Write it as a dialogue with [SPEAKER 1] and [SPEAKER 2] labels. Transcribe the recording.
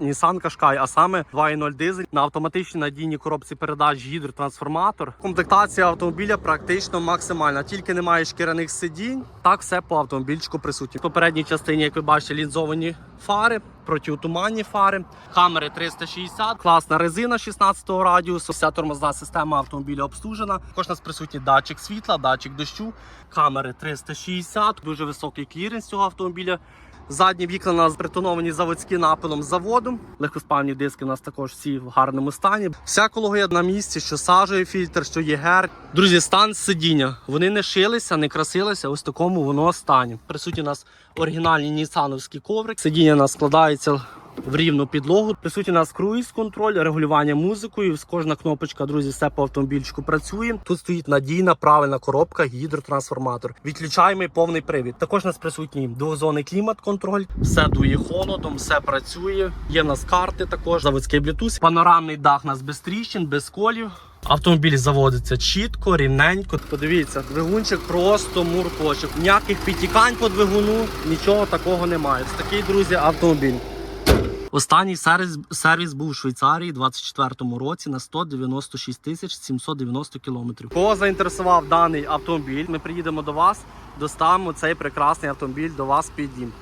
[SPEAKER 1] Nissan Qashqai, а саме 2.0 дизель на автоматичній надійній коробці передач гідротрансформатор. Комплектація автомобіля практично максимальна, тільки немає шкіряних сидінь. Так все по автомобільчику присутні. В попередній частині, як ви бачите, лінзовані фари, протиутуманні фари, камери 360, класна резина 16 радіусу. Вся тормозна система автомобіля обслужена. Також у нас присутній датчик світла, датчик дощу, камери 360, дуже високий кліренс цього автомобіля. Задні вікна у нас притоновані заводські напилом з заводу. Легкоспальні диски у нас також всі в гарному стані. Вся екологія на місці, що сажує фільтр, що ЄГР. Друзі, стан сидіння. Вони не шилися, не красилися. Ось такому воно стані. Присутні у нас оригінальні нісановські коврик. Сидіння у нас складається в рівну підлогу. Присутній у нас круїз контроль, регулювання музикою. Кожна кнопочка, друзі, все по автомобільчику працює. Тут стоїть надійна правильна коробка, гідротрансформатор. Відключаємо повний привід. Також у нас присутній двозонний клімат-контроль. Все дує холодом, все працює. Є в нас карти також, заводський Bluetooth. Панорамний дах у нас без тріщин, без колів. Автомобіль заводиться чітко, рівненько. Подивіться, двигунчик просто муркочок. Ніяких підтікань по двигуну, нічого такого немає. Ось такий, друзі, автомобіль. Останній сервіс, сервіс був у Швейцарії у 24-му році на 196 тисяч 790 кілометрів. Кого заінтересував даний автомобіль, ми приїдемо до вас, доставимо цей прекрасний автомобіль до вас під дім.